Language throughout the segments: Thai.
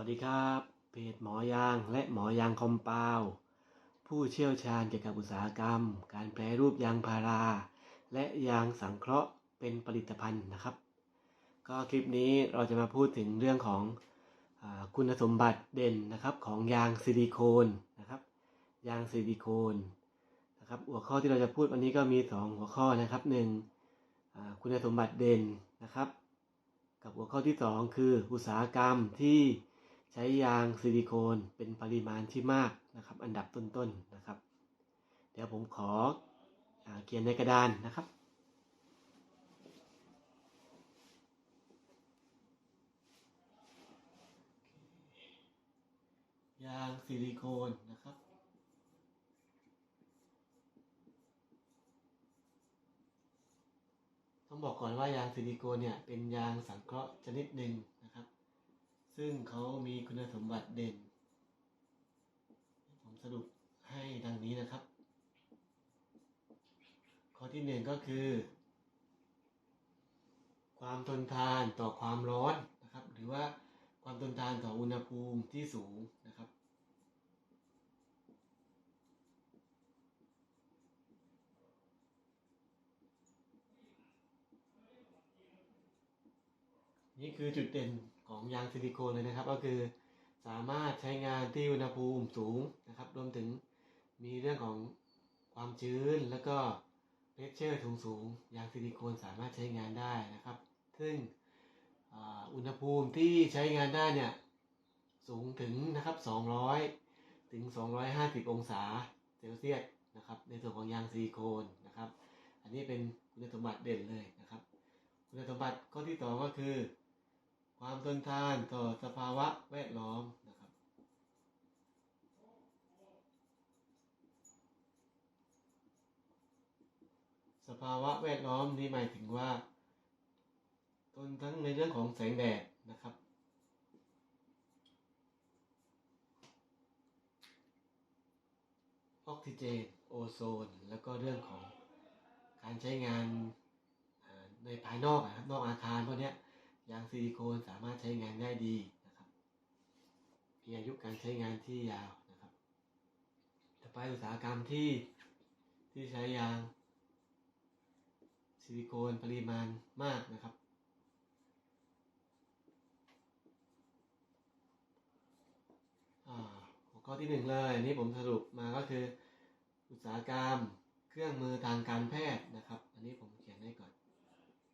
วัสดีครับเพจหมอยางและหมอยางคอมเปาผู้เชี่ยวชาญเกี่ยวกับอุตสาหกรรม การแปรรูปยางพารา และยางสังเคราะห์เป็นผลิตภัณฑ์นะครับ ก็คลิปนี้เราจะมาพูดถึงเรื่องของอคุณสมบัติเด่นนะครับของยางซิลิโคนนะครับ ยางซิลิโคนนะครับหัวข้อที่เราจะพูดวันนี้ก็มี 2 หัวข้อนะครับหนึ่งคุณสมบัติเด่นนะครับ กับหัวข้อที่ 2 คืออุตสาหกรรมที่ ใช้ยางซิลิโคนเป็นปริมาณที่มากนะครับ อันดับต้นๆนะครับ เดี๋ยวผมขออเขียนในกระดานนะครับยางซิลิโคนนะครับ ต้องบอกก่อนว่ายางซิลิโคนเนี่ยเป็นยางสังเคราะห์ชนิดหนึ่ง ซึ่งเขามีคุณสมบัติเด่น ผมสรุปให้ดังนี้นะครับ ข้อที่หนึ่งก็คือ ความทนทานต่อความร้อนนะครับ หรือว่าความทนทานต่ออุณหภูมิที่สูงนะครับนี่คือจุดเด่น ของยางซิลิโคนเลยนะครับ ก็คือสามารถใช้งานที่อุณหภูมิสูงนะครับ รวมถึงมีเรื่องของความชื้นแล้วก็เพชเชอร์สูงสูงๆยางซิลิโคนสามารถใช้งานได้นะครับ ซึ่งอ,อุณหภูมิที่ใช้งานได้เนี่ยสูงถึงนะครับ 200 ถึง 250 องศาเซลเซียสนะครับในส่วนของยางซิลิโคนนะครับ อันนี้เป็นคุณสมบัติเด่นเลยนะครับ คุณสมบัติข้อที่สองก็คือ ความทนทานต่อสภาวะแวดล้อมนะครับ สภาวะแวดล้อมนี่หมายถึงว่าทนทั้งในเรื่องของแสงแดดนะครับ ออกซิเจนโอโซน แล้วก็เรื่องของการใช้งานในภายนอกนะครับนอกอาคารพวกเนี้ ยางซิลิโคนสามารถใช้งานได้ดีนะครับมีอายุการใช้งานที่ยาวนะครับ ต่อไปอุตสาหกรรมที่ที่ใช้ยางซิลิโคนปริมาณมากนะครับอ่าหัวข้อที่หนึ่งเลยนนี้ผมสรุปมาก็คือ อุตสาหกรรมเครื่องมือทางการแพทย์นะครับ อันนี้ผมเขียนให้ก่อน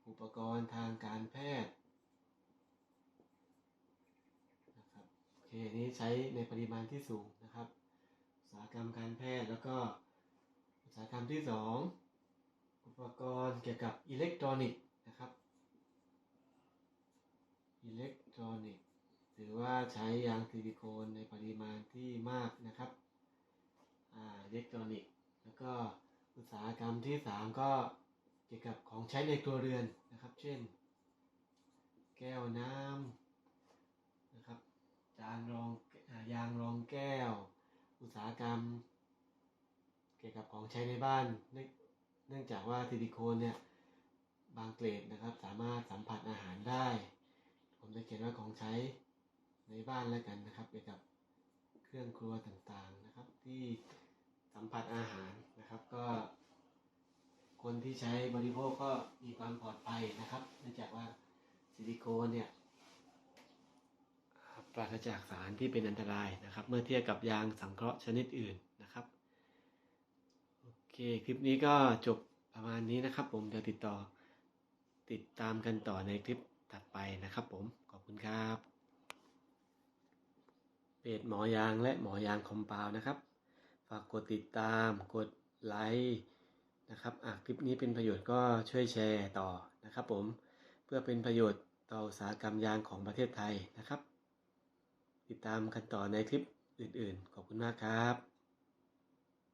อุปกรณ์ทางการแพทย์นะครับโอ เคอันนี้ใช้ในปริมาณที่สูงนะครับ อุตสาหกรรมการแพทย์แล้วก็อุตสาหกรรมที่สองอุปกรณ์เกี่ยวกับอิเล็กทรอนิกส์นะครับ อิเล็กทรอนิกส์หรือว่าใช้ยางซิลิโคนในปริมาณที่มากนะครับอ่าอิเล็กทรอนิกส์แล้วก็อุตสาหกรรมที่ 3 ก็เกี่ยวกับของใช้ในครัวเรือนนะครับ เช่น แก้วน้ำ จานรองอยางรองแก้ว อุตสาหกรรม เกี่ยวกับของใช้ในบ้าน เนื่องจากว่าซิลิโคนเนี่ยบางเกรดนะครับสามารถสัมผัสอาหารได้ ผมจะเขียนว่าของใช้ในบ้านแล้วกันนะครับเกี่ยวกับเครื่องครัวต่างๆนะครับ ที่สัมผัสอาหารนะครับก็ คนที่ใช้บริโภคก็มีความปลอดภัยนะครับ เนื่องจากว่าซิลิโคนเนี่ย ปราศจากสารที่เป็นอันตรายนะครับ เมื่อเทียบกับยางสังเคราะห์ชนิดอื่นนะครับโอเคคลิปนี้ก็จบประมาณนี้นะครับ ผมเดี๋ยวติดต่อติดตามกันต่อในคลิปถัดไปนะครับ ผมขอบคุณครับเพจหมอยางและหมอยางคอมพาวนะครับ ฝากกดติดตามกดไลค์นะครับอะคลิปนี้เป็นประโยชน์ก็ช่วยแชร์ต่อนะครับ ผมเพื่อเป็นประโยชน์ต่ออุตสาหกรรมยางของประเทศไทยนะครับ ติดตามกันต่อในคลิปอื่นๆ ขอบคุณมากครับ